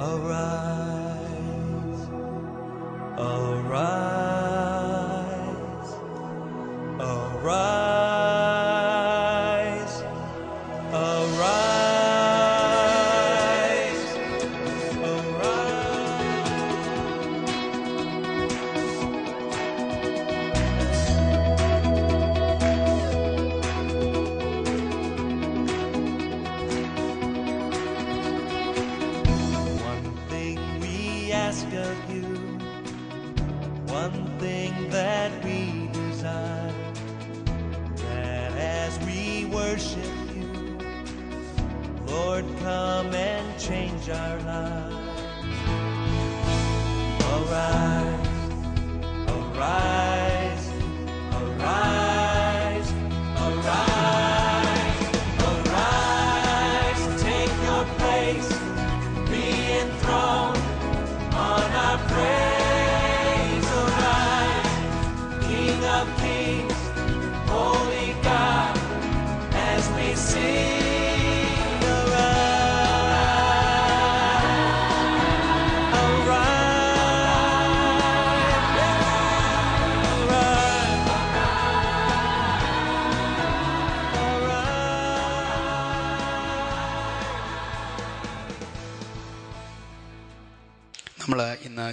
Arise,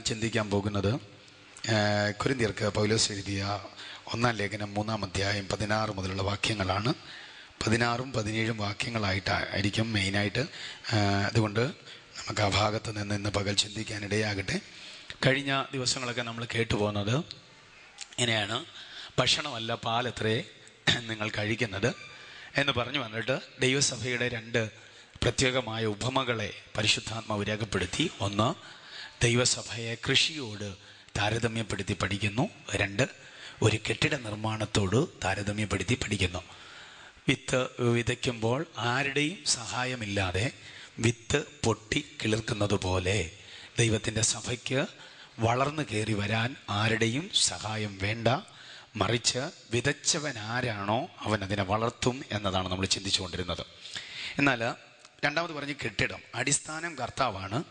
ചിന്തിക്കാൻ പോകുന്നത് കുരുന്തിയർക്ക് പൗലോസ് എഴുതിയ ഒന്നാം ലേഖനം മൂന്നാം അധ്യായം പതിനാറ് മുതലുള്ള വാക്യങ്ങളാണ്. പതിനാറും പതിനേഴും വാക്യങ്ങളായിട്ടായിരിക്കും മെയിനായിട്ട് അതുകൊണ്ട് നമുക്ക് ആ ഭാഗത്ത് നിന്ന് ഇന്ന് പകൽ ചിന്തിക്കാനിടയാകട്ടെ കഴിഞ്ഞ ദിവസങ്ങളൊക്കെ നമ്മൾ കേട്ടു പോകുന്നത് ഇങ്ങനെയാണ് ഭക്ഷണമല്ല പാലത്രേ നിങ്ങൾ കഴിക്കുന്നത് എന്ന് പറഞ്ഞു വന്നിട്ട് ദൈവസഭയുടെ രണ്ട് പ്രത്യേകമായ ഉപമകളെ പരിശുദ്ധാത്മാവ് രേഖപ്പെടുത്തി. ഒന്ന് ദൈവസഭയെ കൃഷിയോട് താരതമ്യപ്പെടുത്തി പഠിക്കുന്നു. രണ്ട് ഒരു കെട്ടിട നിർമ്മാണത്തോട് താരതമ്യപ്പെടുത്തി പഠിക്കുന്നു. വിത്ത് വിതയ്ക്കുമ്പോൾ ആരുടെയും സഹായമില്ലാതെ വിത്ത് പൊട്ടി കിളിർക്കുന്നത് പോലെ ദൈവത്തിന്റെ സഭയ്ക്ക് വളർന്നു കയറി വരാൻ ആരുടെയും സഹായം വേണ്ട. മറിച്ച് വിതച്ചവൻ ആരാണോ അവൻ അതിനെ വളർത്തും എന്നതാണ് നമ്മൾ ചിന്തിച്ചുകൊണ്ടിരുന്നത്. എന്നാൽ രണ്ടാമത് പറഞ്ഞ് കെട്ടിടം. അടിസ്ഥാനം കർത്താവാണ്.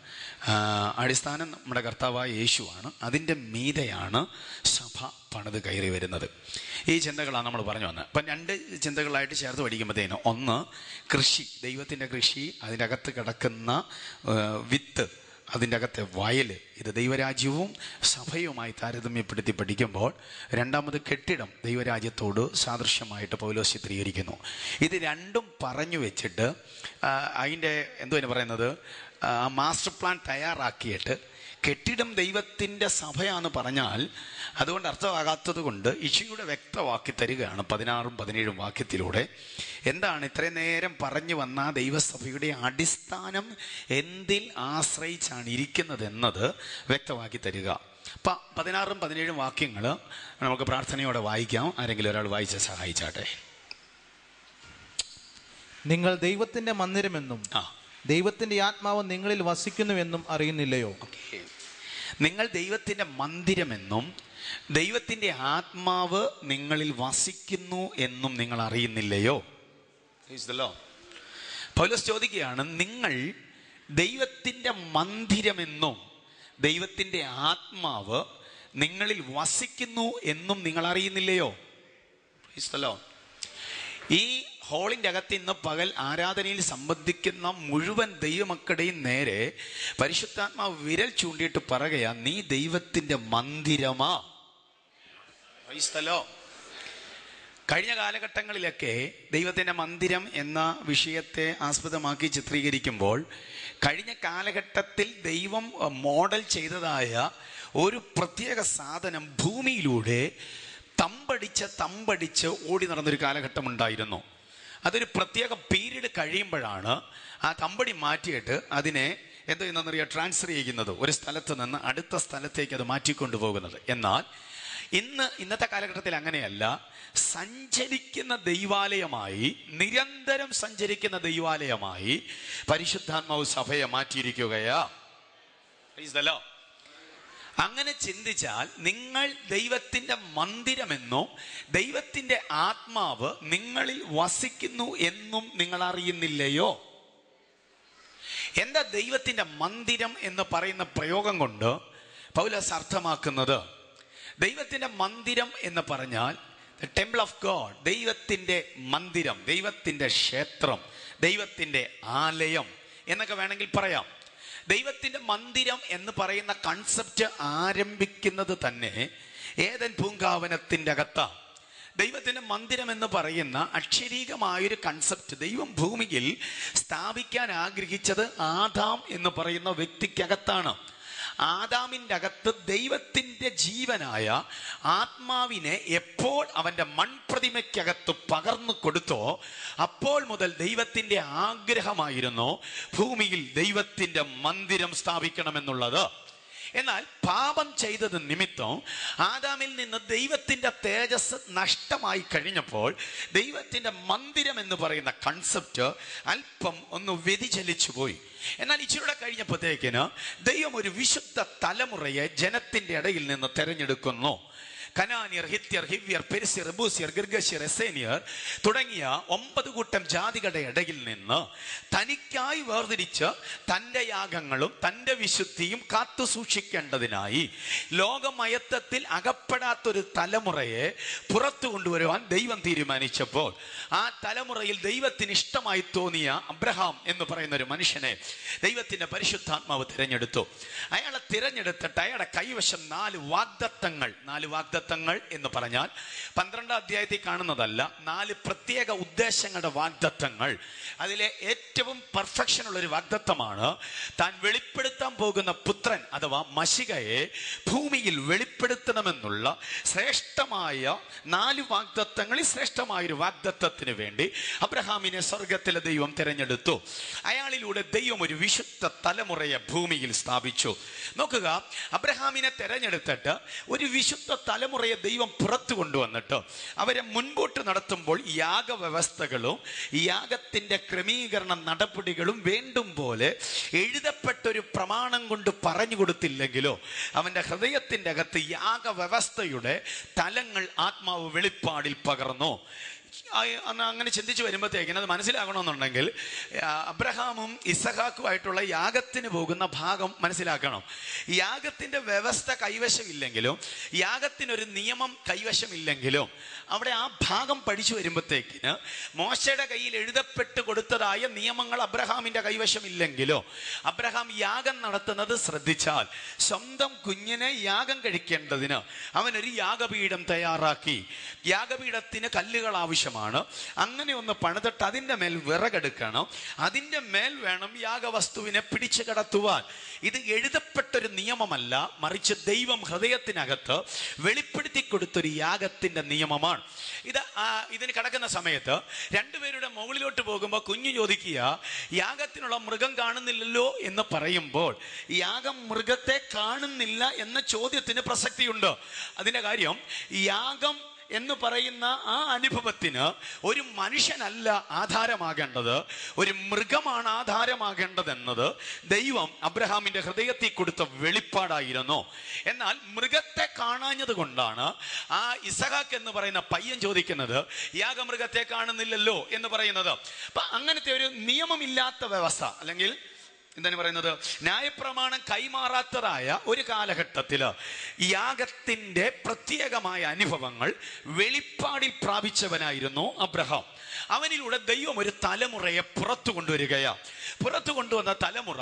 അടിസ്ഥാനം നമ്മുടെ കർത്താവായ യേശുവാണ്. അതിന്റെ മീതയാണ് സഭ പണിത് കയറി വരുന്നത്. ഈ ചിന്തകളാണ് നമ്മൾ പറഞ്ഞു വന്നത്. അപ്പം രണ്ട് ചിന്തകളായിട്ട് ചേർത്ത് പഠിക്കുമ്പോഴത്തേനും ഒന്ന് കൃഷി ദൈവത്തിന്റെ കൃഷി അതിനകത്ത് കിടക്കുന്ന വിത്ത്. അതിന്റെ അകത്തെ വയൽ ഇത് ദൈവരാജ്യവും സഭയുമായി താരതമ്യപ്പെടുത്തി പഠിക്കുമ്പോൾ രണ്ടാമത് കെട്ടിടം ദൈവരാജ്യത്തോട് സാദൃശ്യമായിട്ട് പൗലോസ് ചിത്രീകരിക്കുന്നു ഇത് രണ്ടും പറഞ്ഞു വെച്ചിട്ട് അതിന്റെ എന്തുവാണ് പറയുന്നത്? മാസ്റ്റർ പ്ലാൻ തയ്യാറാക്കിയിട്ട് കെട്ടിടം ദൈവത്തിന്റെ സഭയാന്ന് പറഞ്ഞാൽ അതുകൊണ്ട് അർത്ഥമാകാത്തത് കൊണ്ട് ഇഷിയുടെ വ്യക്തമാക്കി തരികയാണ് പതിനാറും പതിനേഴും വാക്യത്തിലൂടെ. എന്താണ് ഇത്രയും നേരം പറഞ്ഞു വന്ന ദൈവസഭയുടെ അടിസ്ഥാനം എന്തിൽ ആശ്രയിച്ചാണ് ഇരിക്കുന്നത് എന്നത് വ്യക്തമാക്കി തരിക. അപ്പം പതിനാറും പതിനേഴും വാക്യങ്ങൾ നമുക്ക് പ്രാർത്ഥനയോടെ വായിക്കാം. ആരെങ്കിലും ഒരാൾ വായിച്ച് സഹായിച്ചാട്ടെ. നിങ്ങൾ ദൈവത്തിന്റെ മന്ദിരമെന്നും ദൈവത്തിന്റെ ആത്മാവ് നിങ്ങളിൽ വസിക്കുന്നുവെന്നും അറിയുന്നില്ലയോ? നിങ്ങൾ ദൈവത്തിന്റെ മന്ദിരമെന്നും ദൈവത്തിന്റെ ആത്മാവ് നിങ്ങളിൽ വസിക്കുന്നു എന്നും നിങ്ങൾ അറിയുന്നില്ലയോ. പൗലോസ് ചോദിക്കുകയാണ് നിങ്ങൾ ദൈവത്തിന്റെ മന്ദിരമെന്നും ദൈവത്തിന്റെ ആത്മാവ് നിങ്ങളിൽ വസിക്കുന്നു എന്നും നിങ്ങൾ അറിയുന്നില്ലയോ. ഈ ഹോളിന്റെ അകത്ത് ഇന്ന് പകൽ ആരാധനയിൽ സംബന്ധിക്കുന്ന മുഴുവൻ ദൈവമക്കളുടെയും നേരെ പരിശുദ്ധാത്മാവ് വിരൽ ചൂണ്ടിയിട്ട് പറയുക നീ ദൈവത്തിന്റെ മന്ദിരമാ സ്ഥലോ. കഴിഞ്ഞ കാലഘട്ടങ്ങളിലൊക്കെ ദൈവത്തിന്റെ മന്ദിരം എന്ന വിഷയത്തെ ആസ്പദമാക്കി ചിത്രീകരിക്കുമ്പോൾ കഴിഞ്ഞ കാലഘട്ടത്തിൽ ദൈവം മോഡൽ ചെയ്തതായ ഒരു പ്രത്യേക സാധനം ഭൂമിയിലൂടെ തമ്പടിച്ച് തമ്പടിച്ച് ഓടി നടന്നൊരു കാലഘട്ടം ഉണ്ടായിരുന്നു അതൊരു പ്രത്യേക പീരീഡ് കഴിയുമ്പോഴാണ് ആ കമ്പടി മാറ്റിയിട്ട് അതിനെ എന്തോ ചെയ്യുന്നറിയാം ട്രാൻസ്ഫർ ചെയ്യുന്നത്. ഒരു സ്ഥലത്ത് നിന്ന് അടുത്ത സ്ഥലത്തേക്ക് അത് മാറ്റിക്കൊണ്ടുപോകുന്നത്. എന്നാൽ ഇന്ന് ഇന്നത്തെ കാലഘട്ടത്തിൽ അങ്ങനെയല്ല. സഞ്ചരിക്കുന്ന ദൈവാലയമായി നിരന്തരം സഞ്ചരിക്കുന്ന ദൈവാലയമായി പരിശുദ്ധാത്മാവ് സഭയെ മാറ്റിയിരിക്കുകയാ. അങ്ങനെ ചിന്തിച്ചാൽ നിങ്ങൾ ദൈവത്തിന്റെ മന്ദിരമെന്നും ദൈവത്തിന്റെ ആത്മാവ് നിങ്ങളിൽ വസിക്കുന്നു എന്നും നിങ്ങൾ അറിയുന്നില്ലയോ? എന്താ ദൈവത്തിന്റെ മന്ദിരം എന്ന് പറയുന്ന പ്രയോഗം കൊണ്ട് പൗലസ് അർത്ഥമാക്കുന്നത്? ദൈവത്തിന്റെ മന്ദിരം എന്ന് പറഞ്ഞാൽ ടെമ്പിൾ ഓഫ് ഗോഡ് ദൈവത്തിന്റെ മന്ദിരം ദൈവത്തിന്റെ ക്ഷേത്രം ദൈവത്തിന്റെ ആലയം എന്നൊക്കെ വേണമെങ്കിൽ പറയാം. ദൈവത്തിന്റെ മന്ദിരം എന്ന് പറയുന്ന കൺസെപ്റ്റ് ആരംഭിക്കുന്നത് തന്നെ ഏതൻ പൂങ്കാവനത്തിന്റെ അകത്താണ് ദൈവത്തിന്റെ മന്ദിരം എന്ന് പറയുന്ന അക്ഷരീകമായൊരു കൺസെപ്റ്റ് ദൈവം ഭൂമിയിൽ സ്ഥാപിക്കാൻ ആഗ്രഹിച്ചത് ആദാം എന്ന് പറയുന്ന വ്യക്തിക്കകത്താണ്. ആദാമിന്റെ അകത്ത് ദൈവത്തിന്റെ ജീവനായ ആത്മാവിനെ എപ്പോൾ അവന്റെ മൺപ്രതിമയ്ക്കകത്ത് പകർന്നു കൊടുത്തോ അപ്പോൾ മുതൽ ദൈവത്തിന്റെ ആഗ്രഹമായിരുന്നു ഭൂമിയിൽ ദൈവത്തിന്റെ മന്ദിരം സ്ഥാപിക്കണമെന്നുള്ളത്. എന്നാൽ പാപം ചെയ്തത് നിമിത്തം ആദാമിൽ നിന്ന് ദൈവത്തിന്റെ തേജസ് നഷ്ടമായി കഴിഞ്ഞപ്പോൾ ദൈവത്തിന്റെ മന്ദിരം എന്ന് പറയുന്ന കൺസെപ്റ്റ് അല്പം ഒന്ന് വ്യതിചലിച്ചു പോയി. എന്നാൽ ഇച്ചിരൂടെ കഴിഞ്ഞപ്പോഴത്തേക്കിന് ദൈവം ഒരു വിശുദ്ധ തലമുറയെ ജനത്തിന്റെ ഇടയിൽ നിന്ന് തെരഞ്ഞെടുക്കുന്നു. കനാനിയർ ഹിത്യർ ഹിവ്യർ പെരിസ്യർ ബൂസ്യർ ഗിർഗശ്യർ എസേനിയർ തുടങ്ങിയ ഒമ്പത് കൂട്ടം ജാതികളുടെ ഇടയിൽ നിന്ന് തനിക്കായി വേർതിരിച്ച് തന്റെ യാഗങ്ങളും തന്റെ വിശുദ്ധിയും കാത്തു സൂക്ഷിക്കേണ്ടതിനായി ലോകമയത്തത്തിൽ അകപ്പെടാത്തൊരു തലമുറയെ പുറത്തു കൊണ്ടുവരുവാൻ ദൈവം തീരുമാനിച്ചപ്പോൾ ആ തലമുറയിൽ ദൈവത്തിന് ഇഷ്ടമായി തോന്നിയ അബ്രഹാം എന്ന് പറയുന്ന ഒരു മനുഷ്യനെ ദൈവത്തിന്റെ പരിശുദ്ധാത്മാവ് തിരഞ്ഞെടുത്തു. അയാളെ തിരഞ്ഞെടുത്തിട്ട് അയാളുടെ കൈവശം നാല് വാഗ്ദത്തങ്ങൾ നാല് വാഗ്ദത്തങ്ങൾ എന്ന് പറഞ്ഞാൽ പന്ത്രണ്ടാം അധ്യായത്തിൽ കാണുന്നതല്ല നാല് പ്രത്യേക ഉദ്ദേശങ്ങളുടെ വാഗ്ദത്തങ്ങൾ. അതിലെ ഏറ്റവും പെർഫെക്ഷൻ ഉള്ള ഒരു വാഗ്ദത്തമാണ് താൻ വെളിപ്പെടുത്താൻ പോകുന്ന പുത്രൻ അഥവാ മഷികയെ ഭൂമിയിൽ വെളിപ്പെടുത്തണമെന്നുള്ള ശ്രേഷ്ഠമായ നാല് വാഗ്ദത്തങ്ങളിൽ ശ്രേഷ്ഠമായ ഒരു വാഗ്ദത്തത്തിന് വേണ്ടി അബ്രഹാമിനെ സ്വർഗത്തിലെ ദൈവം തിരഞ്ഞെടുത്തു. അയാളിലൂടെ ദൈവം ഒരു വിശുദ്ധ തലമുറയെ ഭൂമിയിൽ സ്ഥാപിച്ചു. നോക്കുക അബ്രഹാമിനെ തെരഞ്ഞെടുത്തിട്ട് ഒരു വിശുദ്ധ തലമുറയെ ദൈവം പുറത്തു കൊണ്ടുവന്നിട്ട്? അവരെ മുൻപോട്ട് നടത്തുമ്പോൾ യാഗവ്യവസ്ഥകളും യാഗത്തിന്റെ ക്രമീകരണ നടപടികളും വേണ്ടും പോലെ എഴുതപ്പെട്ടൊരു പ്രമാണം കൊണ്ട് പറഞ്ഞു കൊടുത്തില്ലെങ്കിലോ അവന്റെ ഹൃദയത്തിന്റെ അകത്ത് യാഗവ്യവസ്ഥയുടെ തലങ്ങൾ ആത്മാവ് വെളിപ്പാടിൽ പകർന്നു? അങ്ങനെ ചിന്തിച്ച് വരുമ്പോഴത്തേക്കിന് അത് മനസ്സിലാക്കണമെന്നുണ്ടെങ്കിൽ അബ്രഹാമും ഇസഹാക്കുമായിട്ടുള്ള യാഗത്തിന് പോകുന്ന ഭാഗം മനസ്സിലാക്കണം. യാഗത്തിന്റെ വ്യവസ്ഥ കൈവശമില്ലെങ്കിലും യാഗത്തിനൊരു നിയമം കൈവശമില്ലെങ്കിലും അവിടെ ആ ഭാഗം പഠിച്ചു വരുമ്പോഴത്തേക്കിന് മോശയുടെ കയ്യിൽ എഴുതപ്പെട്ട് കൊടുത്തതായ നിയമങ്ങൾ അബ്രഹാമിന്റെ കൈവശമില്ലെങ്കിലോ അബ്രഹാം യാഗം നടത്തുന്നത് ശ്രദ്ധിച്ചാൽ സ്വന്തം കുഞ്ഞിനെ യാഗം കഴിക്കേണ്ടതിന് അവനൊരു യാഗപീഠം തയ്യാറാക്കി. യാഗപീഠത്തിന് കല്ലുകൾ ആവശ്യമാണ് അങ്ങനെ ഒന്ന് പണിതിട്ട് അതിന്റെ മേൽ വിറകെടുക്കണം. അതിന്റെ മേൽ വേണം യാഗവസ്തുവിനെ പിടിച്ചു കടത്തുവാൻ. ഇത് എഴുതപ്പെട്ടൊരു നിയമമല്ല മറിച്ച് ദൈവം ഹൃദയത്തിനകത്ത് വെളിപ്പെടുത്തി കൊടുത്തൊരു യാഗത്തിന്റെ നിയമമാണ്. ഇത് ഇതിന് കിടക്കുന്ന സമയത്ത് രണ്ടുപേരുടെ മുകളിലോട്ട് പോകുമ്പോൾ കുഞ്ഞു ചോദിക്കുക യാഗത്തിനുള്ള മൃഗം കാണുന്നില്ലല്ലോ? എന്ന് പറയുമ്പോൾ യാഗം മൃഗത്തെ കാണുന്നില്ല എന്ന ചോദ്യത്തിന് പ്രസക്തിയുണ്ട്. അതിന്റെ കാര്യം യാഗം എന്ന് പറയുന്ന ആ അനുഭവത്തിന് ഒരു മനുഷ്യനല്ല ആധാരമാകേണ്ടത് ഒരു മൃഗമാണ് ആധാരമാകേണ്ടതെന്നത് ദൈവം അബ്രഹാമിന്റെ ഹൃദയത്തിൽ കൊടുത്ത വെളിപ്പാടായിരുന്നു. എന്നാൽ മൃഗത്തെ കാണാഞ്ഞത് കൊണ്ടാണ് ആ ഇസഹാക്ക് എന്ന് പറയുന്ന പയ്യൻ ചോദിക്കുന്നത് യാഗമൃഗത്തെ കാണുന്നില്ലല്ലോ എന്ന് പറയുന്നത്. അപ്പൊ അങ്ങനത്തെ ഒരു നിയമമില്ലാത്ത വ്യവസ്ഥ അല്ലെങ്കിൽ എന്താണ് പറയുന്നത്? ന്യായപ്രമാണം കൈമാറാത്തതായ ഒരു കാലഘട്ടത്തിൽ യാഗത്തിന്റെ പ്രത്യേകമായ അനുഭവങ്ങൾ വെളിപ്പാടിൽ പ്രാപിച്ചവനായിരുന്നു അബ്രഹാം. അവനിലൂടെ ദൈവം ഒരു തലമുറയെ പുറത്തു കൊണ്ടുവരികയാ പുറത്തു കൊണ്ടുവന്ന തലമുറ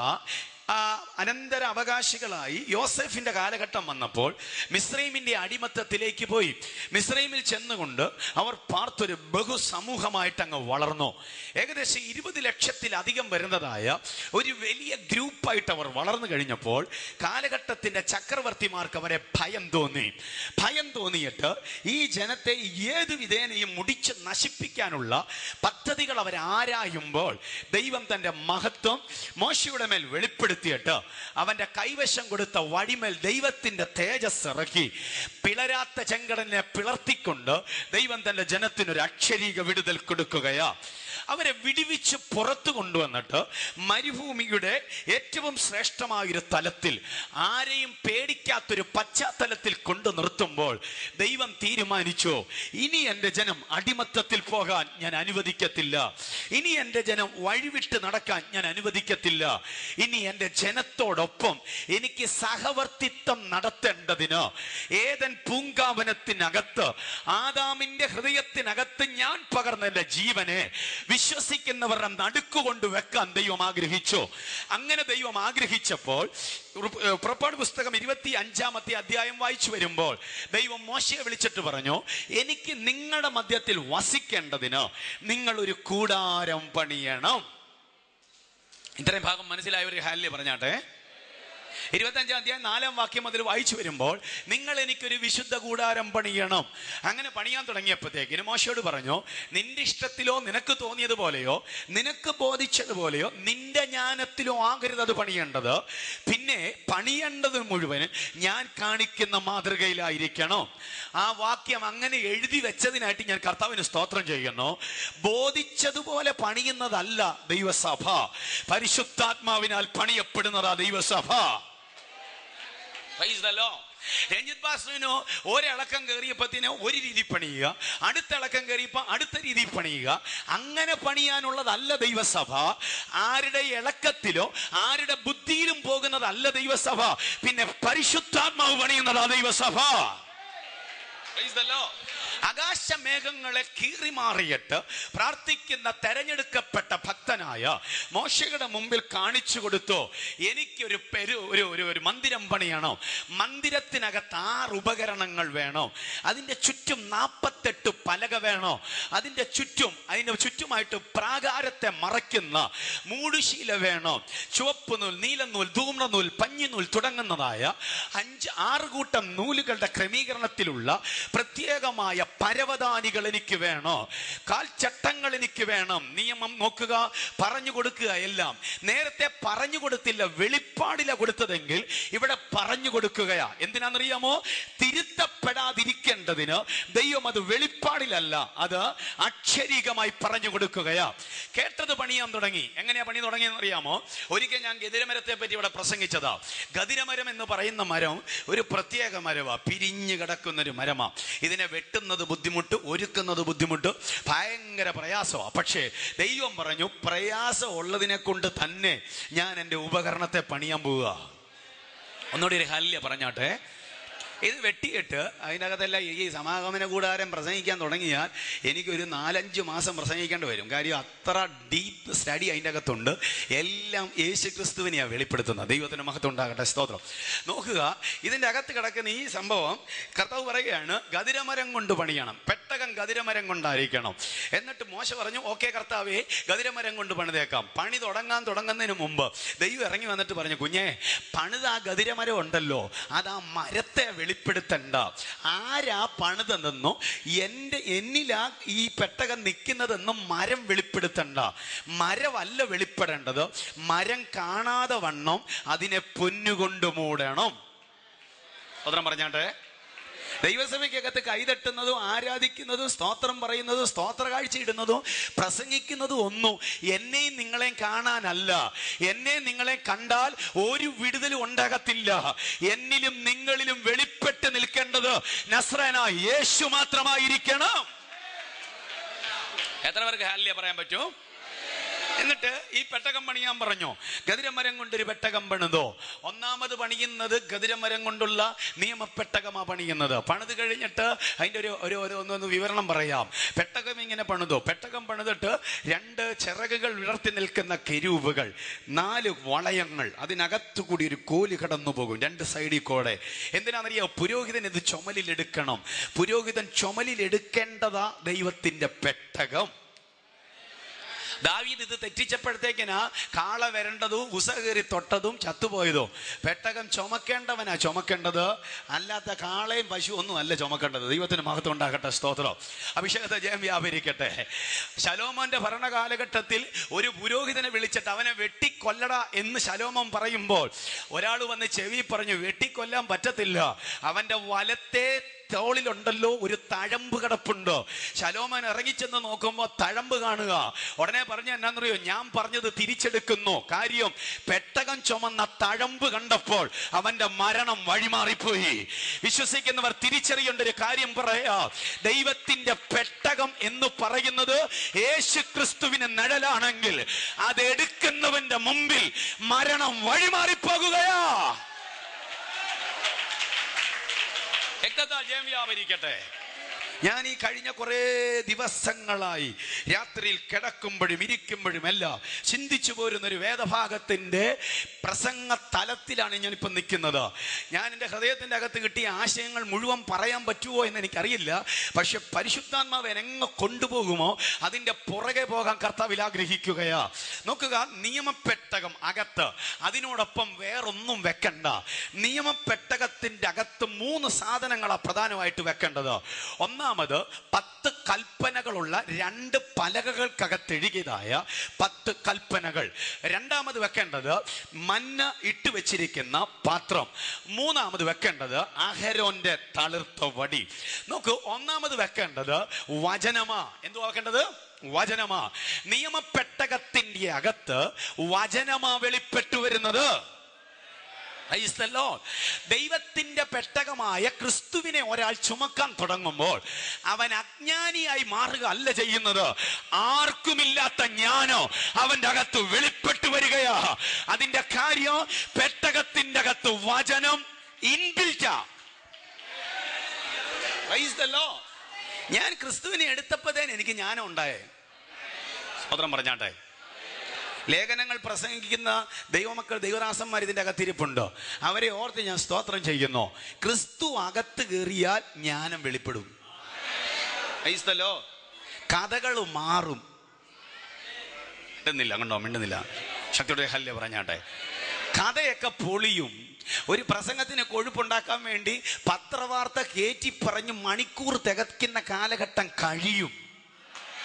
അനന്തര അവകാശികളായി യോസെഫിന്റെ കാലഘട്ടം വന്നപ്പോൾ മിസ്രൈമിന്റെ അടിമത്തത്തിലേക്ക് പോയി. മിസ്രൈമിൽ ചെന്നുകൊണ്ട് അവർ പാർത്തൊരു ബഹുസമൂഹമായിട്ട് അങ്ങ് വളർന്നു. ഏകദേശം ഇരുപത് ലക്ഷത്തിലധികം വരുന്നതായ ഒരു വലിയ ഗ്രൂപ്പായിട്ട് അവർ വളർന്നു കഴിഞ്ഞപ്പോൾ കാലഘട്ടത്തിന്റെ ചക്രവർത്തിമാർക്ക് അവരെ ഭയം തോന്നി. ഭയം തോന്നിയിട്ട് ഈ ജനത്തെ ഏത് വിധേനയും മുടിച്ച് നശിപ്പിക്കാനുള്ള പദ്ധതികൾ അവർ ആരായുമ്പോൾ ദൈവം തന്റെ മഹത്വം മോശയുടെ മേൽ വെളിപ്പെടുത്തിയിട്ട് അവന്റെ കൈവശം കൊടുത്ത വഴിമേൽ ദൈവത്തിന്റെ തേജസ് ഇറക്കി പിളരാത്ത ചെങ്കടനെ പിളർത്തിക്കൊണ്ട് ദൈവം തന്റെ ജനത്തിനൊരു അക്ഷരീക വിടുതൽ കൊടുക്കുകയാ. അവരെ വിടിവിച്ച് പുറത്തു കൊണ്ടുവന്നിട്ട് മരുഭൂമിയുടെ ഏറ്റവും ശ്രേഷ്ഠമായ ഒരു തലത്തിൽ ആരെയും പേടിക്കാത്തൊരു പശ്ചാത്തലത്തിൽ കൊണ്ടു നിർത്തുമ്പോൾ ദൈവം തീരുമാനിച്ചു ഇനി എന്റെ ജനം അടിമത്തത്തിൽ പോകാൻ ഞാൻ അനുവദിക്കത്തില്ല. ഇനി എന്റെ ജനം വഴിവിട്ട് നടക്കാൻ ഞാൻ അനുവദിക്കത്തില്ല. ഇനി എന്റെ ജനത്തോടൊപ്പം എനിക്ക് സഹവർത്തിത്വം നടത്തേണ്ടതിന് ഏതൻ പൂങ്കാവനത്തിനകത്ത് ആദാമിന്റെ ഹൃദയത്തിനകത്ത് ഞാൻ പകർന്ന എന്റെ ജീവനെ വിശ്വസിക്കുന്നവരുടെ നടുക്കുകൊണ്ട് വെക്കാൻ ദൈവം ആഗ്രഹിച്ചു? അങ്ങനെ ദൈവം ആഗ്രഹിച്ചപ്പോൾ പുറപ്പാട് പുസ്തകം ഇരുപത്തി അഞ്ചാമത്തെ അധ്യായം വായിച്ചു വരുമ്പോൾ ദൈവം മോശയെ വിളിച്ചിട്ട് പറഞ്ഞു എനിക്ക് നിങ്ങളുടെ മധ്യത്തിൽ വസിക്കേണ്ടതിന് നിങ്ങൾ ഒരു കൂടാരം പണിയണം. ഇത്രയും ഭാഗം മനസ്സിലായ ഒരു ഹാല്യ പറഞ്ഞാട്ടെ. ഇരുപത്തഞ്ചാം അധ്യായം നാലാം വാക്യം അതിൽ വായിച്ചു വരുമ്പോൾ നിങ്ങൾ എനിക്കൊരു വിശുദ്ധ കൂടാരം പണിയണം. അങ്ങനെ പണിയാൻ തുടങ്ങിയപ്പോഴത്തേക്കിന് മോശയോട് പറഞ്ഞു നിന്റെ ഇഷ്ടത്തിലോ നിനക്ക് തോന്നിയതുപോലെയോ നിനക്ക് ബോധിച്ചതുപോലെയോ നിന്റെ ജ്ഞാനത്തിലോ ആകരുത് അത് പണിയേണ്ടത്. പിന്നെ പണിയേണ്ടത് മുഴുവൻ ഞാൻ കാണിക്കുന്ന മാതൃകയിലായിരിക്കണം. ആ വാക്യം അങ്ങനെ എഴുതി വെച്ചതിനായിട്ട് ഞാൻ കർത്താവിന് സ്തോത്രം ചെയ്യുന്നു. ബോധിച്ചതുപോലെ പണിയുന്നതല്ല ദൈവസഭ. പരിശുദ്ധാത്മാവിനാൽ പണിയപ്പെടുന്നതാ ദൈവസഭ. രഞ്ജിത് ബാസുവിനോ ഒരിളക്കം കയറിയപ്പത്തിന് ഒരു രീതി പണിയുക അടുത്ത ഇളക്കം കയറിയപ്പോ അടുത്ത രീതി പണിയുക. അങ്ങനെ പണിയാനുള്ളതല്ല ദൈവസഭ. ആരുടെ ഇളക്കത്തിലോ ആരുടെ ബുദ്ധിയിലും പോകുന്നതല്ല ദൈവസഭ. പിന്നെ പരിശുദ്ധാത്മാവ് പണിയുന്നതാ ദൈവസഭ. Lord. ആകാശമേഘങ്ങളെ കീറിമാറിയിട്ട് പ്രാർത്ഥിക്കുന്ന തെരഞ്ഞെടുക്കപ്പെട്ട ഭക്തനായ മോശയുടെ മുമ്പിൽ കാണിച്ചു കൊടുത്തു എനിക്കൊരു പെരു ഒരു ഒരു ഒരു മന്ദിരം പണിയണം? മന്ദിരത്തിനകത്ത് ആറ് ഉപകരണങ്ങൾ വേണം? അതിന്റെ ചുറ്റും നാൽപ്പത്തെട്ട് പലക വേണോ? അതിന്റെ ചുറ്റും അതിന്റെ ചുറ്റുമായിട്ട് പ്രാകാരത്തെ മറയ്ക്കുന്ന മൂടുശീല വേണം? ചുവപ്പ് നൂൽ നീലനൂൽ ധൂമ്രനൂൽ പഞ്ഞിനൂൽ തുടങ്ങുന്നതായ അഞ്ച് ആറ് കൂട്ടം നൂലുകളുടെ ക്രമീകരണത്തിലുള്ള പ്രത്യേകമായ പരവതാനികൾ എനിക്ക് വേണോ? കാൽച്ചട്ടങ്ങൾ എനിക്ക് വേണം. നിയമം നോക്കുക പറഞ്ഞു കൊടുക്കുക എല്ലാം. നേരത്തെ പറഞ്ഞു കൊടുത്തില്ല വെളിപ്പാടില കൊടുത്തതെങ്കിൽ ഇവിടെ പറഞ്ഞു കൊടുക്കുകയാ. എന്തിനാണെന്നറിയാമോ? തിരുത്തപ്പെടാതിരിക്കേണ്ടതിന് ദൈവം അത് വെളിപ്പാടിലല്ല അത് അക്ഷരീകമായി പറഞ്ഞു കൊടുക്കുകയാ. കേട്ടത് പണിയാൻ തുടങ്ങി. എങ്ങനെയാ പണി തുടങ്ങിയെന്ന് അറിയാമോ ഒരിക്കൽ ഞാൻ ഗതിരമരത്തെ പറ്റി ഇവിടെ പ്രസംഗിച്ചതാ. ഗതിരമരം എന്ന് പറയുന്ന മരം ഒരു പ്രത്യേക മരമാ പിരിഞ്ഞു കിടക്കുന്ന ഒരു മരമാ. ഇതിനെ വെട്ടുന്നത് ബുദ്ധിമുട്ട് ഒരുക്കുന്നത് ബുദ്ധിമുട്ട് ഭയങ്കര പ്രയാസമാണ് പക്ഷേ ദൈവം പറഞ്ഞു പ്രയാസം ഉള്ളതിനെ കൊണ്ട് തന്നെ ഞാൻ എന്റെ ഉപകരണത്തെ പണിയാൻ പോവുക. ഒന്നുകൂടി ഒരു ഹല്യ പറഞ്ഞാട്ടെ. ഇത് വെട്ടിയിട്ട് അതിനകത്തല്ല ഈ സമാഗമന കൂടാരം പ്രസംഗിക്കാൻ തുടങ്ങിയാൽ എനിക്കൊരു നാലഞ്ച് മാസം പ്രസംഗിക്കേണ്ടി വരും. കാര്യം അത്ര ഡീപ്പ് സ്റ്റഡി അതിന്റെ അകത്തുണ്ട് എല്ലാം യേശു ക്രിസ്തുവിനെയാണ് വെളിപ്പെടുത്തുന്നത്. ദൈവത്തിന്റെ മഹത്വം ഉണ്ടാകട്ടെ സ്തോത്രം. നോക്കുക ഇതിന്റെ അകത്ത് കിടക്കുന്ന ഈ സംഭവം കർത്താവ് പറയുകയാണ് ഗതിരമരം കൊണ്ട് പണിയണം. പെട്ടകം ഗതിരമരം കൊണ്ടായിരിക്കണം. എന്നിട്ട് മോശ പറഞ്ഞു ഓക്കെ കർത്താവേ ഗതിരമരം കൊണ്ട് പണിതേക്കാം. പണി തുടങ്ങാൻ തുടങ്ങുന്നതിന് മുമ്പ് ദൈവം ഇറങ്ങി വന്നിട്ട് പറഞ്ഞു കുഞ്ഞേ പണിത് ആ ഗതിരമരം ഉണ്ടല്ലോ. അത് ആ മരത്തെ വെളിപ്പെടുത്തണ്ട. ആരാ പണിതെന്നോ എന്റെ എന്നിലാ ഈ പെട്ടകം നിൽക്കുന്നതെന്നും മരം വെളിപ്പെടുത്തണ്ട. മരമല്ല വെളിപ്പെടേണ്ടത്. മരം കാണാതെ വണ്ണം അതിനെ പൊന്നുകൊണ്ട് മൂടണം. പറഞ്ഞാട്ടെ? ദൈവസഭയ്ക്കകത്ത് കൈതട്ടുന്നതും ആരാധിക്കുന്നതും സ്തോത്രം പറയുന്നതും സ്തോത്ര കാഴ്ച ഇടുന്നതും പ്രസംഗിക്കുന്നതും ഒന്നും എന്നെയും നിങ്ങളെയും കാണാനല്ല. എന്നെ നിങ്ങളെ കണ്ടാൽ ഒരു വിടുതലും ഉണ്ടാകത്തില്ല. എന്നിലും നിങ്ങളിലും വെളിപ്പെട്ട് നിൽക്കേണ്ടത് നസ്രന യേശു മാത്രമായിരിക്കണം. എത്ര പേർക്ക് ഹാലിയ പറയാൻ പറ്റും? എന്നിട്ട് ഈ പെട്ടകം പണിയാൻ പറഞ്ഞു? ഗതിരമരം കൊണ്ടൊരു പെട്ടകം പണിതോ? ഒന്നാമത് പണിയുന്നത് ഗതിരമരം കൊണ്ടുള്ള നിയമപ്പെട്ടകമാണ് പണിയുന്നത്. പണിത് കഴിഞ്ഞിട്ട് അതിന്റെ ഒരു ഒരു ഒന്നൊന്ന് വിവരണം പറയാം. പെട്ടകം ഇങ്ങനെ പണിതോ? പെട്ടകം പണിതിട്ട് രണ്ട് ചിറകുകൾ വിളർത്തി നിൽക്കുന്ന കെരൂവുകൾ നാല് വളയങ്ങൾ അതിനകത്തു കൂടി ഒരു കോൽ കടന്നു പോകും രണ്ട് സൈഡിൽ കൂടെ. എന്തിനാണെന്നറിയോ? പുരോഹിതൻ ഇത് ചുമലിലെടുക്കണം പുരോഹിതൻ ചുമലിലെടുക്കേണ്ടതാ ദൈവത്തിന്റെ പെട്ടകം. ദാവീദ് ഇത് തെറ്റിച്ചപ്പോഴത്തേക്കിനാ കാള വരേണ്ടതും ഉസ കയറി തൊട്ടതും ചത്തുപോയതോ. പെട്ടകം ചുമക്കേണ്ടവനാ ചുമക്കേണ്ടത്. അല്ലാത്ത കാളയും പശു ഒന്നും അല്ല ചുമക്കേണ്ടത്. ദൈവത്തിന് മഹത്വം ഉണ്ടാകട്ടെ സ്തോത്രം. അഭിഷേകത്തെ ജയം വ്യാപരിക്കട്ടെ. ശലോമോന്റെ ഭരണകാലഘട്ടത്തിൽ ഒരു പുരോഹിതനെ വിളിച്ചിട്ട് അവനെ വെട്ടിക്കൊല്ലട എന്ന് ശലോമോൻ പറയുമ്പോൾ ഒരാൾ വന്ന് ചെവി പറഞ്ഞു വെട്ടിക്കൊല്ലാൻ പറ്റത്തില്ല. അവന്റെ വലത്തെ തോളിലുണ്ടല്ലോ ഒരു തഴമ്പ് കിടപ്പുണ്ട്? ശലോമൻ ഇറങ്ങിച്ചെന്ന് നോക്കുമ്പോൾ തഴമ്പ് കാണുക. ഉടനെ പറഞ്ഞ എന്നാന്നറിയോ? ഞാൻ പറഞ്ഞത് തിരിച്ചെടുക്കുന്നു. കാര്യം പെട്ടകം ചുമന്ന തഴമ്പ് കണ്ടപ്പോൾ അവന്റെ മരണം വഴിമാറിപ്പോയി. വിശ്വസിക്കുന്നവർ തിരിച്ചറിയേണ്ട ഒരു കാര്യം പറയാ. ദൈവത്തിന്റെ പെട്ടകം എന്ന് പറയുന്നത് യേശു ക്രിസ്തുവിന് നിഴലാണെങ്കിൽ അതെടുക്കുന്നവന്റെ മുമ്പിൽ മരണം വഴിമാറിപ്പോകുകയാ. രക്തത്താൽ ജയം വ്യാപരിക്കട്ടെ. ഞാൻ ഈ കഴിഞ്ഞ കുറേ ദിവസങ്ങളായി രാത്രിയിൽ കിടക്കുമ്പോഴും ഇരിക്കുമ്പോഴും എല്ലാം ചിന്തിച്ചു പോരുന്ന ഒരു വേദഭാഗത്തിന്റെ പ്രസംഗ തലത്തിലാണ് ഞാനിപ്പോൾ നിൽക്കുന്നത്. ഞാൻ എന്റെ ഹൃദയത്തിന്റെ അകത്ത് കിട്ടിയ ആശയങ്ങൾ മുഴുവൻ പറയാൻ പറ്റുമോ എന്ന് എനിക്കറിയില്ല. പക്ഷെ പരിശുദ്ധാത്മാവ് എന്നെ കൊണ്ടുപോകുമോ അതിന്റെ പുറകെ പോകാൻ കർത്താവിൽ ആഗ്രഹിക്കുകയാ. നോക്കുക നിയമപ്പെട്ടകം അകത്ത് അതിനോടൊപ്പം വേറൊന്നും വെക്കണ്ട. നിയമപ്പെട്ടകത്തിന്റെ അകത്ത് മൂന്ന് സാധനങ്ങളാണ് പ്രധാനമായിട്ട് വെക്കേണ്ടത്. ഒന്നാമത് പത്ത് കൽപ്പനകളുള്ള രണ്ട് പലകകൾക്കകത്ത് എഴുതിയതായ പത്ത് കൽപ്പനകൾ. രണ്ടാമത് വെക്കേണ്ടത് മഞ്ഞ ഇട്ട് വെച്ചിരിക്കുന്ന പാത്രം. മൂന്നാമത് വെക്കേണ്ടത് അഹരോന്റെ തളിർത്ത വടി. നോക്ക് ഒന്നാമത് വെക്കേണ്ടത് വചനമാ. എന്തുവാ വെക്കേണ്ടത്? വചനമാ. നിയമപ്പെട്ടകത്തിന്റെ അകത്ത് വചനമാ വെളിപ്പെട്ടു വരുന്നത്. ദൈവത്തിന്റെ പെട്ടകമായ ക്രിസ്തുവിനെ ഒരാൾ ചുമക്കാൻ തുടങ്ങുമ്പോൾ അവൻ അജ്ഞാനിയായി മാറുക അല്ല ചെയ്യുന്നത്. ആർക്കുമില്ലാത്ത ജ്ഞാനോ അവന്റെ അകത്ത് വെളിപ്പെട്ടു വരികയാ. അതിന്റെ കാര്യം പെട്ടകത്തിന്റെ അകത്ത് വചനം ഇൻബിൽറ്റാ. ഞാൻ ക്രിസ്തുവിനെ എടുത്തപ്പോഴത്തേന് എനിക്ക് ജ്ഞാനം ഉണ്ടായേ. സ്വതന്ത്രം പറഞ്ഞാട്ടെ. ലേഖനങ്ങൾ പ്രസംഗിക്കുന്ന ദൈവമക്കൾ ദൈവദാസന്മാർ ഇതിന്റെ അകത്തിരിപ്പുണ്ടോ? അവരെ ഓർത്ത് ഞാൻ സ്തോത്രം ചെയ്യുന്നു. ക്രിസ്തു അകത്ത് കയറിയാൽ ജ്ഞാനം വെളിപ്പെടും. ഐസ്തലോ കഥകൾ മാറും. മിണ്ടുന്നില്ല കണ്ടോ? മിണ്ടുന്നില്ല. ശക്തിയുടെ ഹല്യ പറഞ്ഞാട്ടെ. കഥയൊക്കെ പൊളിയും. ഒരു പ്രസംഗത്തിന് കൊഴുപ്പുണ്ടാക്കാൻ വേണ്ടി പത്രവാർത്ത കയറ്റി പറഞ്ഞ് മണിക്കൂർ തികയ്ക്കുന്ന കാലഘട്ടം കഴിയും.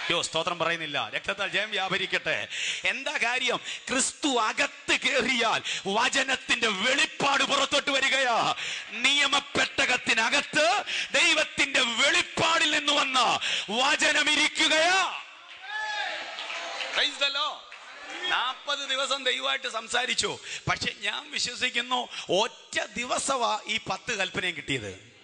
യോ സ്തോത്രം പറയുന്നില്ല. രക്തത്താൽ ജയം വ്യാപരിക്കട്ടെ. എന്താ കാര്യം? ക്രിസ്തു അകത്ത് കയറിയാൽ വചനത്തിന്റെ വെളിപ്പാട് പുറത്തോട്ട് വരികയാ. നിയമപ്പെട്ടകത്തിനകത്ത് ദൈവത്തിന്റെ വെളിപ്പാടിൽ നിന്ന് വന്ന വചനം ഇരിക്കുകയാ. Praise the Lord. നാൽപ്പത് ദിവസം ദൈവമായിട്ട് സംസാരിച്ചു. പക്ഷെ ഞാൻ വിശ്വസിക്കുന്നു ഒറ്റ ദിവസമാ ഈ പത്ത് കൽപ്പനയും കിട്ടിയത്.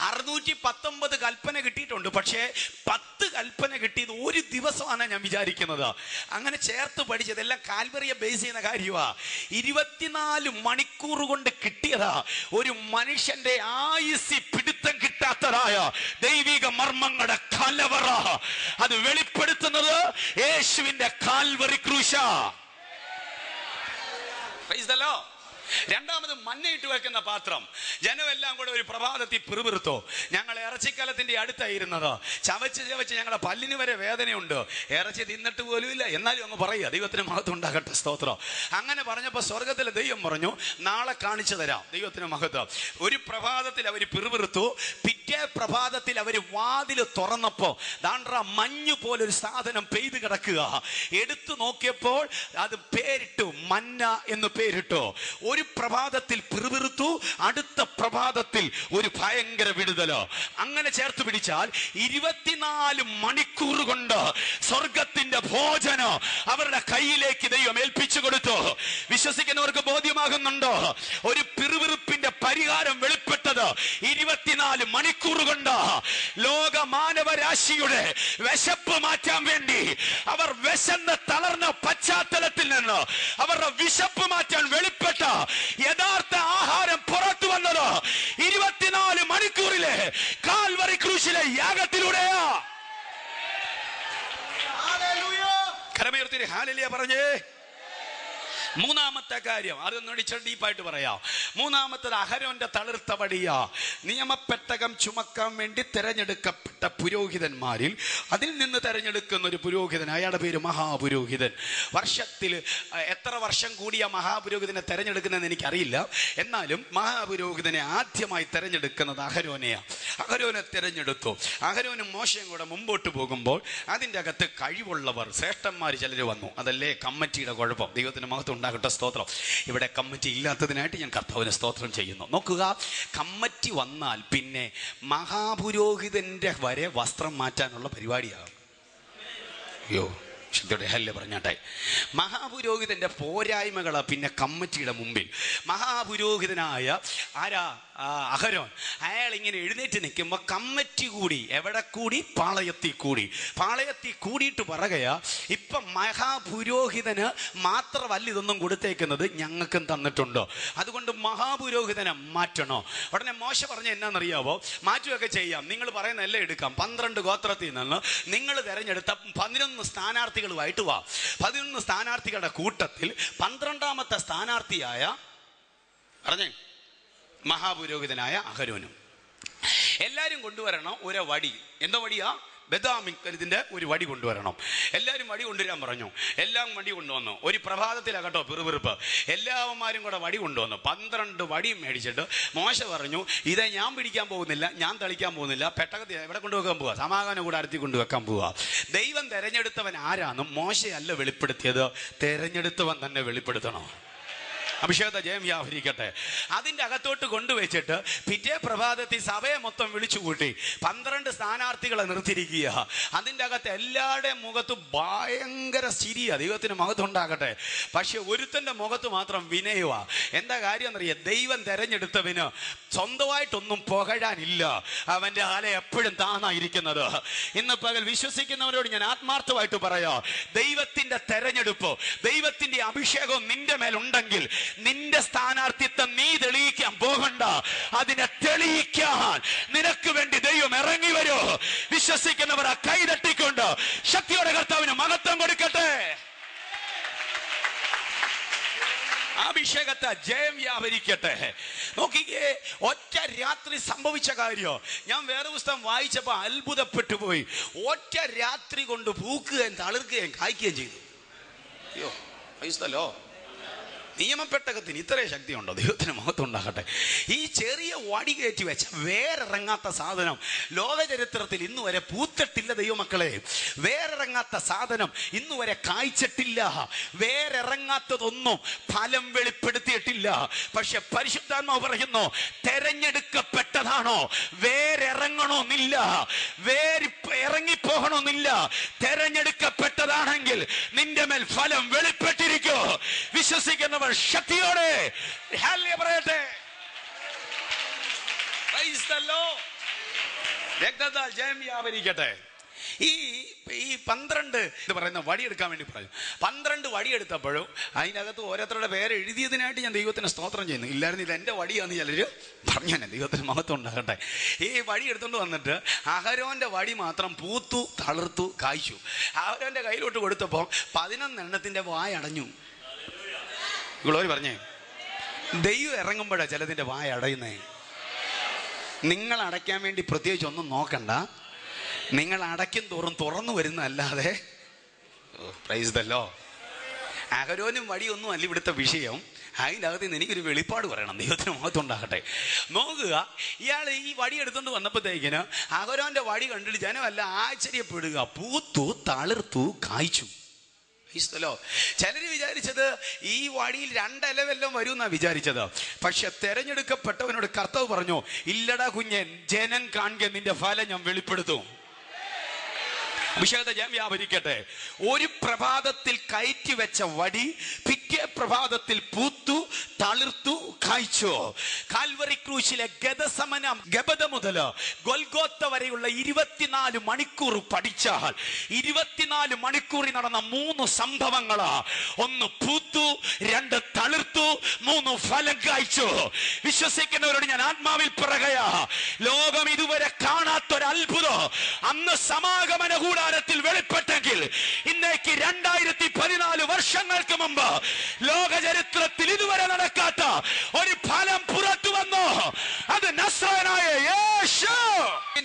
അറുന്നൂറ്റി പത്തൊമ്പത് കൽപ്പന കിട്ടിയിട്ടുണ്ട് പക്ഷേ പത്ത് കൽപ്പന കിട്ടിയത് ഒരു ദിവസമാണ് ഞാൻ വിചാരിക്കുന്നത്. അങ്ങനെ ചേർത്ത് പഠിച്ചതെല്ലാം കാൽവറിയെ ബേസ് ചെയ്യുന്ന കാര്യമാ. ഇരുപത്തിനാല് മണിക്കൂർ കൊണ്ട് കിട്ടിയതാ. ഒരു മനുഷ്യന്റെ ആയുസി പിടുത്തം കിട്ടാത്തതായ ദൈവിക മർമ്മങ്ങളുടെ കലവറ. അത് വെളിപ്പെടുത്തുന്നത് യേശുവിന്റെ കാൽവറി ക്രൂശ. Praise the Lord. രണ്ടാമത് മഞ്ഞയിട്ട് വെക്കുന്ന പാത്രം. ജനമെല്ലാം കൂടെ ഒരു പ്രഭാതത്തിൽ പിറുപിറുത്തോ ഞങ്ങൾ ഇറച്ചിക്കലത്തിന്റെ അടുത്തായിരുന്നത്. ചവച്ച് ചവച്ച് ഞങ്ങളുടെ പല്ലിന് വരെ വേദനയുണ്ട്. ഇറച്ചി തിന്നിട്ട് പോലും ഇല്ല. എന്നാലും അങ്ങ് പറയുക ദൈവത്തിന് മഹത്വം ഉണ്ടാകട്ടെ സ്തോത്രം. അങ്ങനെ പറഞ്ഞപ്പോൾ സ്വർഗത്തിലെ ദൈവം പറഞ്ഞു നാളെ കാണിച്ചു തരാം ദൈവത്തിന് മഹത്വം. ഒരു പ്രഭാതത്തിൽ അവർ പിറുപിറുത്തു പിറ്റേ പ്രഭാതത്തിൽ അവർ വാതിൽ തുറന്നപ്പോൾ ദാണ്ട്ര മഞ്ഞു പോലൊരു സാധനം പെയ്ത് കിടക്കുക. എടുത്തു നോക്കിയപ്പോൾ അത് പേരിട്ടു മന്ന എന്ന് പേരിട്ടു. ഒരു പ്രഭാതത്തിൽ പിറുപിറുത്തു അടുത്ത പ്രഭാതത്തിൽ ഒരു ഭയങ്കര വിടുതലോ. അങ്ങനെ ചേർത്ത് പിടിച്ചാൽ ഇരുപത്തിനാല് മണിക്കൂർ കൊണ്ട് സ്വർഗത്തിന്റെ ഭോജനം അവരുടെ കയ്യിലേക്ക് ദൈവം ഏൽപ്പിച്ചു കൊടുത്തു. വിശ്വസിക്കുന്നവർക്ക് ബോധ്യമാകുന്നുണ്ടോ? ഒരു പിറുപിറുപ്പിന്റെ പരിഹാരം വെളിപ്പെട്ടത് ഇരുപത്തിനാല് മണിക്കൂർ കൊണ്ട് ലോക മാനവരാശിയുടെ വിശപ്പ് മാറ്റാൻ വേണ്ടി അവർ വിശന്ന് തളർന്ന പശ്ചാത്തലത്തിൽ നിന്ന് അവരുടെ വിശപ്പ് മാറ്റാൻ വെളിപ്പെട്ട യഥാർത്ഥ ആഹാരം പുറത്തു വന്നത് ഇരുപത്തിനാല് മണിക്കൂറിലെ കാൽവറി ക്രൂശിലെ യാഗത്തിലൂടെയാ. ഹാലിലിയ പറഞ്ഞേ. മൂന്നാമത്തെ കാര്യം ഇച്ചിരി ഡീപ്പായിട്ട് പറയാം. മൂന്നാമത്തത് അഹരോന്റെ തളിർത്ത വടിയാ നിയമപ്പെട്ടകം ചുമക്കാൻ വേണ്ടി തിരഞ്ഞെടുക്കപ്പെട്ട പുരോഹിതന്മാരിൽ അതിൽ നിന്ന് തിരഞ്ഞെടുക്കുന്ന ഒരു പുരോഹിതൻ അയാളുടെ പേര് മഹാപുരോഹിതൻ. വർഷത്തിൽ എത്ര വർഷം കൂടിയ മഹാപുരോഹിതനെ തിരഞ്ഞെടുക്കുന്നതെന്ന് എനിക്കറിയില്ല. എന്നാലും മഹാപുരോഹിതനെ ആദ്യമായി തിരഞ്ഞെടുക്കുന്നത് അഹരോനെയാണ് അഹരോനെ തിരഞ്ഞെടുത്തു. അഹരോനും മോശയും കൂടെ മുമ്പോട്ട് പോകുമ്പോൾ അതിന്റെ അകത്ത് കഴിവുള്ളവർ ശ്രേഷ്ഠന്മാർ ചിലർ വന്നു. അതല്ലേ കമ്മിറ്റിയുടെ കുഴപ്പം? ദൈവത്തിന് മഹത്വം ഉണ്ടാകട്ടെ സ്തോത്രം. ഇവിടെ കമ്മിറ്റി ഇല്ലാത്തതിനായിട്ട് ഞാൻ കർത്താവിന് സ്തോത്രം ചെയ്യുന്നു. നോക്കുക കമ്മിറ്റി വന്നാൽ പിന്നെ മഹാപുരോഹിതന്റെ വരെ വസ്ത്രം മാറ്റാനുള്ള പരിപാടിയാണ് അയ്യോ ശക്തിയുടെ ഹല്ല് പറഞ്ഞാട്ടെ മഹാപുരോഹിതന്റെ പോരായ്മകളാ പിന്നെ കമ്മിറ്റിയുടെ മുമ്പിൽ. മഹാപുരോഹിതനായ ആരാ? അഹരോൻ. അയാൾ ഇങ്ങനെ എഴുന്നേറ്റ് നിൽക്കുമ്പോൾ കമ്മറ്റി കൂടി എവിടെ കൂടി? പാളയത്തിൽ കൂടി. പാളയത്തിൽ കൂടിയിട്ട് പറകയാ ഇപ്പം മഹാപുരോഹിതന് മാത്രമല്ല ഇതൊന്നും കൊടുത്തേക്കുന്നത് ഞങ്ങൾക്കും തന്നിട്ടുണ്ടോ? അതുകൊണ്ട് മഹാപുരോഹിതനെ മാറ്റണോ? ഉടനെ മോശ പറഞ്ഞ എന്നാണെന്നറിയാവോ? മാറ്റുകയൊക്കെ ചെയ്യാം. നിങ്ങൾ പറയുന്ന എല്ലാം എടുക്കാം. പന്ത്രണ്ട് ഗോത്രത്തിൽ നിന്ന് നിങ്ങൾ തിരഞ്ഞെടുത്ത പതിനൊന്ന് സ്ഥാനാർത്ഥികളുമായിട്ട് വാ. പതിനൊന്ന് സ്ഥാനാർത്ഥികളുടെ കൂട്ടത്തിൽ പന്ത്രണ്ടാമത്തെ സ്ഥാനാർത്ഥിയായ പറഞ്ഞേ മഹാപുരോഹിതനായ അഹരോനും. എല്ലാവരും കൊണ്ടുവരണം ഒരു വടി. എന്തോ വടിയാ? ബദാമിക്കലിതിന്റെ ഒരു വടി കൊണ്ടുവരണം. എല്ലാവരും വടി കൊണ്ടുവരാൻ പറഞ്ഞു. എല്ലാം വടി കൊണ്ടുവന്നു. ഒരു പ്രഭാതത്തിലാകട്ടോ പിറുപിറുപ്പ്. എല്ലാവന്മാരും കൂടെ വടി കൊണ്ടുവന്നു. പന്ത്രണ്ട് വടിയും മേടിച്ചിട്ട് മോശ പറഞ്ഞു ഇതേ ഞാൻ പിടിക്കാൻ പോകുന്നില്ല ഞാൻ തളിക്കാൻ പോകുന്നില്ല. പെട്ടകത്തിൽ എവിടെ കൊണ്ടുവെക്കാൻ പോവാ? സമാധാന കൂടാരത്തിൽ കൊണ്ടുവെക്കാൻ പോവാ. ദൈവം തെരഞ്ഞെടുത്തവൻ ആരാന്നും മോശയല്ല വെളിപ്പെടുത്തിയത്. തെരഞ്ഞെടുത്തവൻ തന്നെ വെളിപ്പെടുത്തണോ. അഭിഷേകത്തെ ജയം വ്യാപരിക്കട്ടെ. അതിന്റെ അകത്തോട്ട് കൊണ്ടുവച്ചിട്ട് പിറ്റേ പ്രഭാതത്തിൽ സഭയെ മൊത്തം വിളിച്ചുകൂട്ടി പന്ത്രണ്ട് സ്ഥാനാർത്ഥികളെ നിർത്തിയിരിക്കുക. അതിന്റെ അകത്ത് എല്ലാവരുടെയും മുഖത്ത് ഭയങ്കര ചിരിയാ. ദൈവത്തിന് മുഖത്തുണ്ടാകട്ടെ പക്ഷെ ഒരുത്തന്റെ മുഖത്ത് മാത്രം വിനയുക എന്താ കാര്യം എന്നറിയ? ദൈവം തെരഞ്ഞെടുത്തവന് സ്വന്തമായിട്ടൊന്നും പുകഴാനില്ല. അവന്റെ ആല എപ്പോഴും താന്നായിരിക്കുന്നത് ഇന്ന് പകൽ വിശ്വസിക്കുന്നവരോട് ഞാൻ ആത്മാർത്ഥമായിട്ട് പറയാ. ദൈവത്തിന്റെ തെരഞ്ഞെടുപ്പ് ദൈവത്തിന്റെ അഭിഷേകം നിന്റെ മേലുണ്ടെങ്കിൽ നിന്റെ സ്ഥാനാർത്ഥിത്വം നീ തെളിയിക്കാൻ പോകണ്ട. അതിനെ തെളിയിക്കാൻ നിനക്ക് വേണ്ടി ദൈവം ഇറങ്ങി വരൂ. വിശ്വസിക്കുന്നവർ ആ കൈ തട്ടിക്കൊണ്ട് ശക്തിയുടെ കർത്താവിന് മഹത്വം കൊടുക്കട്ടെ. അഭിഷേകത്തെ ജയം വ്യാപരിക്കട്ടെ. നോക്കിക്കേ ഒറ്റ രാത്രി സംഭവിച്ച കാര്യോ. ഞാൻ വേറെ പുസ്തകം വായിച്ചപ്പോ അത്ഭുതപ്പെട്ടു പോയി. ഒറ്റ രാത്രി കൊണ്ട് പൂക്കുകയും തളിർക്കുകയും കായ്ക്കുകയും ചെയ്തു. അയ്യോ ക്രൈസ്തലോ നിയമപ്പെട്ടകത്തിന് ഇത്രയും ശക്തിയുണ്ടോ? ദൈവത്തിന് മഹത്വം ഉണ്ടാകട്ടെ. ഈ ചെറിയ വടി കയറ്റി വെച്ച വേറിറങ്ങാത്ത സാധനം ലോകചരിത്രത്തിൽ ഇന്ന് വരെ പൂത്തിട്ടില്ല ദൈവമക്കളെ. വേറിറങ്ങാത്ത സാധനം ഇന്ന് വരെ കായ്ച്ചിട്ടില്ല. വേറിറങ്ങാത്തതൊന്നും ഫലം വെളിപ്പെടുത്തിയിട്ടില്ല. പക്ഷെ പരിശുദ്ധാത്മാവ് പറയുന്നു തെരഞ്ഞെടുക്കപ്പെട്ടതാണോ? വേരിറങ്ങണമെന്നില്ല വേര് ഇറങ്ങിപ്പോകണമെന്നില്ല തെരഞ്ഞെടുക്കപ്പെട്ടതാണെങ്കിൽ നിന്റെ മേൽ ഫലം വെളിപ്പെട്ടിരിക്കോ. വിശ്വസിക്കുന്നവർ ശക്തിയോടെ പറയട്ടെ. ജയം വ്യാപരിക്കട്ടെ. ഈ ഈ പന്ത്രണ്ട് ഇത് പറയുന്ന വടിയെടുക്കാൻ വേണ്ടി പറഞ്ഞു പന്ത്രണ്ട് വടിയെടുത്തപ്പോഴും അതിനകത്ത് ഓരോരുത്തരുടെ പേര് എഴുതിയതിനായിട്ട് ഞാൻ ദൈവത്തിന് സ്തോത്രം ചെയ്യുന്നു. ഇല്ലായിരുന്നു ഇത് എന്റെ വടിയാന്ന് ചിലർ പറഞ്ഞു. തന്നെ ദൈവത്തിന് മഹത്വം ഉണ്ടാകട്ടെ. ഈ വടി എടുത്തുകൊണ്ട് വന്നിട്ട് അഹരോന്റെ വടി മാത്രം പൂത്തു തളിർത്തു കായ്ച്ചു. അഹരോന്റെ കയ്യിലോട്ട് കൊടുത്തപ്പോൾ പതിനൊന്നെണ്ണത്തിന്റെ വായ ഗ്ലോറി പറഞ്ഞേ ദൈവം ഇറങ്ങുമ്പോഴാണ് ചിലതിന്റെ വായ അടയുന്നേ. നിങ്ങൾ അടയ്ക്കാൻ വേണ്ടി പ്രത്യേകിച്ച് ഒന്നും നോക്കണ്ട. നിങ്ങൾ അടയ്ക്കും തോറും തുറന്നു വരുന്നതല്ലാതെ പ്രൈസ് ദല്ലോ അഹരോനും വടിയൊന്നും അല്ല ഇവിടുത്തെ വിഷയം. അതിനകത്ത് നിന്ന് എനിക്കൊരു വെളിപ്പാട് പറയണം. ദൈവത്തിന് മുഖത്ത് ഉണ്ടാകട്ടെ നോക്കുക ഇയാൾ ഈ വടി എടുത്തുകൊണ്ട് വന്നപ്പോഴത്തേക്കിന് അഹരോന്റെ വടി കണ്ടിട്ട് ജനമല്ല ആശ്ചര്യപ്പെടുക. പൂത്തു തളിർത്തു കായ്ച്ചു. ഈസ്തലോ ചിലര് വിചാരിച്ചത് ഈ വാടിയിൽ രണ്ടലവെല്ലാം വരും എന്നാ വിചാരിച്ചത്. പക്ഷെ തെരഞ്ഞെടുക്കപ്പെട്ടവനോട് കർത്താവ് പറഞ്ഞു ഇല്ലടാ കുഞ്ഞൻ ജനം കാണുക നിന്റെ ഫലം ഞാൻ വെളിപ്പെടുത്തും. അഭിഷേകത്തെ ഞാൻ വ്യാപരിക്കട്ടെ. ഒരു പ്രഭാതത്തിൽ കയറ്റി വെച്ച വടി പിറ്റേ പ്രഭാതത്തിൽ പൂത്തു തളിർത്തു കായ്ച്ചു. കാൽവറി ക്രൂശിലെ ഗതസമനം ഗബത മുതൽ ഗൊൽഗോത്ത വരെയുള്ള ഇരുപത്തിനാല് മണിക്കൂർ പഠിച്ചാൽ ഇരുപത്തിനാല് മണിക്കൂറിൽ നടന്ന മൂന്ന് സംഭവങ്ങളാ. ഒന്ന് പൂത്തു രണ്ട് തളിർത്തു മൂന്ന് ഫലം കായ്ച്ചു. വിശ്വസിക്കുന്നവരോട് ഞാൻ ആത്മാവിൽ പിറകയാ ലോകം ഇതുവരെ കാണാത്തൊരത്ഭുതം. അന്ന് സമാഗമന കൂടാരത്തിൽ വെളിപ്പെട്ടെങ്കിൽ ഇന്നേക്ക് രണ്ടായിരത്തി പതിനാല് വർഷങ്ങൾക്ക് മുമ്പ് ലോക ചരിത്രത്തിൽ ഇതുവരെ നടക്കാത്ത ഒരു ഫലം പുറത്തു അത് നസ്രായനായ യേശു.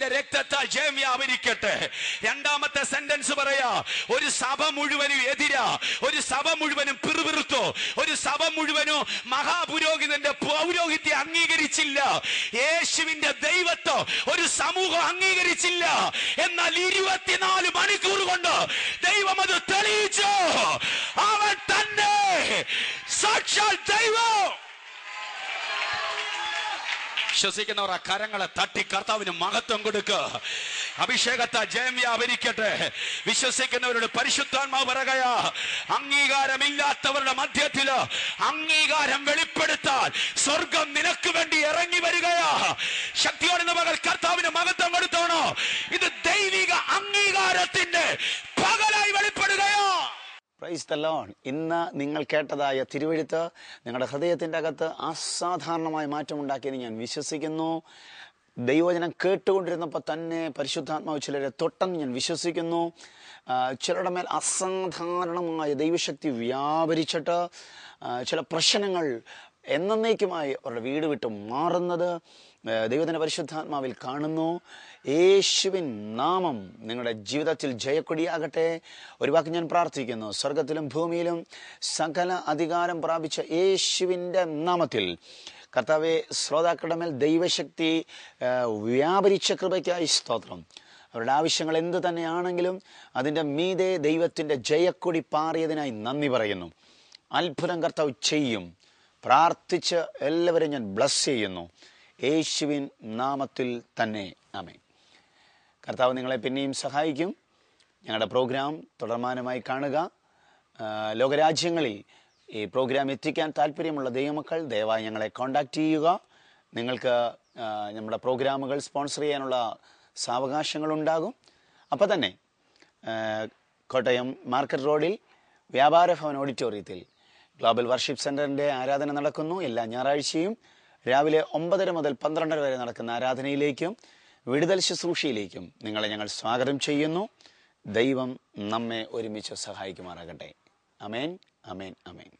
രക്തത്താൽ ജയം വ്യാപരിക്കട്ടെ രണ്ടാമത്തെ സെന്റൻസ് പറയാ ഒരു സഭ മുഴുവനും എതിരാ ഒരു സഭ മുഴുവനും പിറുപിറുത്തോ ഒരു സഭ മുഴുവനും മഹാപുരോഹിതന്റെ പൗരോഹിത്യം അംഗീകരിച്ചില്ല. യേശുവിന്റെ ദൈവത്വം ഒരു സമൂഹം അംഗീകരിച്ചില്ല. എന്നാൽ ഇരുപത്തിനാല് മണിക്കൂർ കൊണ്ട് ദൈവം അത് തെളിയിച്ചു. അവൻ തന്നെ സാക്ഷാൽ ദൈവം. വിശ്വസിക്കുന്നവർ ആ കരങ്ങളെ തട്ടി കർത്താവിന് മഹത്വം കൊടുക്കുക അഭിഷേകത്തെ ജയം വ്യാപരിക്കട്ടെ. വിശ്വസിക്കുന്നവരുടെ പരിശുദ്ധാത്മാവ് പറകയാ അംഗീകാരമില്ലാത്തവരുടെ മധ്യത്തിൽ അംഗീകാരം വെളിപ്പെടുത്താൻ സ്വർഗം നിനക്ക് വേണ്ടി ഇറങ്ങി വരികയാ. ശക്തിയോടെ മകൾ കർത്താവിന് മഹത്വം കൊടുത്തോണോ? ഇത് ദൈവിക അംഗീകാരത്തിന്റെ പ്രൈസ് തലോൺ ലോൺ ഇന്ന് നിങ്ങൾ കേട്ടതായ തിരുവഴുത്ത് നിങ്ങളുടെ ഹൃദയത്തിന്റെ അകത്ത് അസാധാരണമായ മാറ്റമുണ്ടാക്കിയെന്ന് ഞാൻ വിശ്വസിക്കുന്നു. ദൈവജനം കേട്ടുകൊണ്ടിരുന്നപ്പോൾ തന്നെ പരിശുദ്ധാത്മാവ് ചിലരെ തൊട്ടെന്ന് ഞാൻ വിശ്വസിക്കുന്നു. ചിലരുടെ മേൽ അസാധാരണമായ ദൈവശക്തി വ്യാപരിച്ചിട്ട് ചില പ്രശ്നങ്ങൾ എന്നേക്കുമായി അവരുടെ വീട് വിട്ട് മാറുന്നത്. ഏഹ് ദൈവത്തിന്റെ പരിശുദ്ധാത്മാവിൽ കാണുന്നു. യേശുവിൻ നാമം നിങ്ങളുടെ ജീവിതത്തിൽ ജയക്കൊടിയാകട്ടെ. ഒരു വാക്ക് ഞാൻ പ്രാർത്ഥിക്കുന്നു. സ്വർഗത്തിലും ഭൂമിയിലും സകല അധികാരം പ്രാപിച്ച യേശുവിന്റെ നാമത്തിൽ കർത്താവെ ശ്രോതാക്കളുടെ മേൽ ദൈവശക്തി വ്യാപരിച്ച കൃപയ്ക്കായി സ്തോത്രം. അവരുടെ ആവശ്യങ്ങൾ എന്ത് തന്നെയാണെങ്കിലും അതിന്റെ മീതെ ദൈവത്തിന്റെ ജയക്കൊടി പാറിയതിനായി നന്ദി പറയുന്നു. അത്ഭുതം കർത്താവ് ചെയ്യും. പ്രാർത്ഥിച്ച് എല്ലാവരെയും ഞാൻ ബ്ലസ് ചെയ്യുന്നു. യേശുവിൻ നാമത്തിൽ തന്നെ. ആമേ കർത്താവ് നിങ്ങളെ പിന്നെയും സഹായിക്കും. ഞങ്ങളുടെ പ്രോഗ്രാം തുടർമാനമായി കാണുക. ലോകരാജ്യങ്ങളിൽ ഈ പ്രോഗ്രാം എത്തിക്കാൻ താല്പര്യമുള്ള ദൈവമക്കൾ ദയവായി ഞങ്ങളെ കോൺടാക്റ്റ് ചെയ്യുക. നിങ്ങൾക്ക് നമ്മുടെ പ്രോഗ്രാമുകൾ സ്പോൺസർ ചെയ്യാനുള്ള സാവകാശങ്ങളുണ്ടാകും. അപ്പോൾ തന്നെ കോട്ടയം മാർക്കറ്റ് റോഡിൽ വ്യാപാര ഭവൻ ഓഡിറ്റോറിയത്തിൽ ഗ്ലോബൽ വർഷിപ്പ് സെന്ററിന്റെ ആരാധന നടക്കുന്നു. എല്ലാ ഞായറാഴ്ചയും രാവിലെ ഒമ്പതര മുതൽ പന്ത്രണ്ടര വരെ നടക്കുന്ന ആരാധനയിലേക്കും വിടുതൽ ശുശ്രൂഷയിലേക്കും നിങ്ങളെ ഞങ്ങൾ സ്വാഗതം ചെയ്യുന്നു. ദൈവം നമ്മെ ഒരുമിച്ച് സഹായിക്കുമാറാകട്ടെ. അമേൻ അമേൻ അമേൻ